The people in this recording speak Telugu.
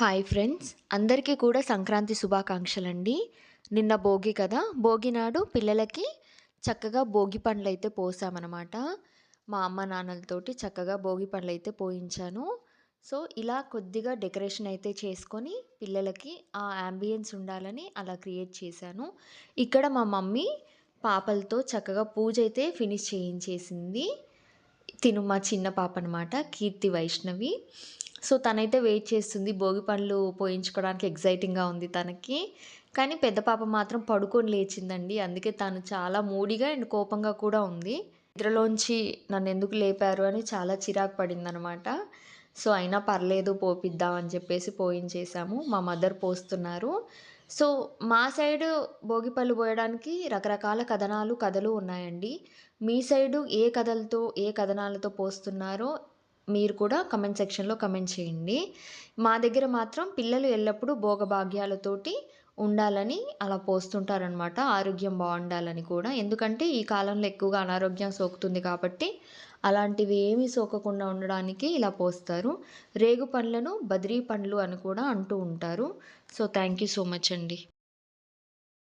హాయ్ ఫ్రెండ్స్ అందరికీ కూడా సంక్రాంతి శుభాకాంక్షలండి. నిన్న భోగి కదా భోగి నాడు పిల్లలకి చక్కగా భోగి పండ్లు అయితే పోసామన్నమాట. మా అమ్మ నాన్నలతోటి చక్కగా భోగి పండ్లు అయితే పోయించాను. సో ఇలా కొద్దిగా డెకరేషన్ అయితే చేసుకొని పిల్లలకి ఆ అంబియన్స్ ఉండాలని అలా క్రియేట్ చేశాను. ఇక్కడ మా మమ్మీ పాపలతో చక్కగా పూజ అయితే ఫినిష్ చేయించేసింది. తిను మా చిన్న పాప అనమాట కీర్తి వైష్ణవి. సో తనైతే వెయిట్ చేస్తుంది. భోగి పండ్లు పోయించుకోవడానికి ఎగ్జైటింగ్గా ఉంది తనకి. కానీ పెద్ద పాప మాత్రం పడుకొని లేచిందండి. అందుకే తను చాలా మూడిగా అండ్ కోపంగా కూడా ఉంది. నిద్రలోంచి నన్ను ఎందుకు లేపారు అని చాలా చిరాకు పడిందనమాట. సో అయినా పర్లేదు పోపిద్దాం అని చెప్పేసి పోయించేసాము. మా మదర్ పోస్తున్నారు. సో మా సైడ్ భోగిపళ్ళు పోయడానికి రకరకాల కథనాలు కథలు ఉన్నాయండి. మీ సైడు ఏ కథలతో ఏ కథనాలతో పోస్తున్నారో మీరు కూడా కమెంట్ సెక్షన్లో కమెంట్ చేయండి. మా దగ్గర మాత్రం పిల్లలు ఎల్లప్పుడూ భోగభాగ్యాలతోటి ఉండాలని అలా పోస్తుంటారనమాట ఆరోగ్యం బాగుండాలని కూడా. ఎందుకంటే ఈ కాలంలో ఎక్కువగా అనారోగ్యం సోకుతుంది కాబట్టి అలాంటివి ఏమీ సోకకుండా ఉండడానికి ఇలా పోస్తారు. రేగు పండ్లను బద్రీ పండ్లు అని కూడా అంటూ ఉంటారు. So thank you so much అండి.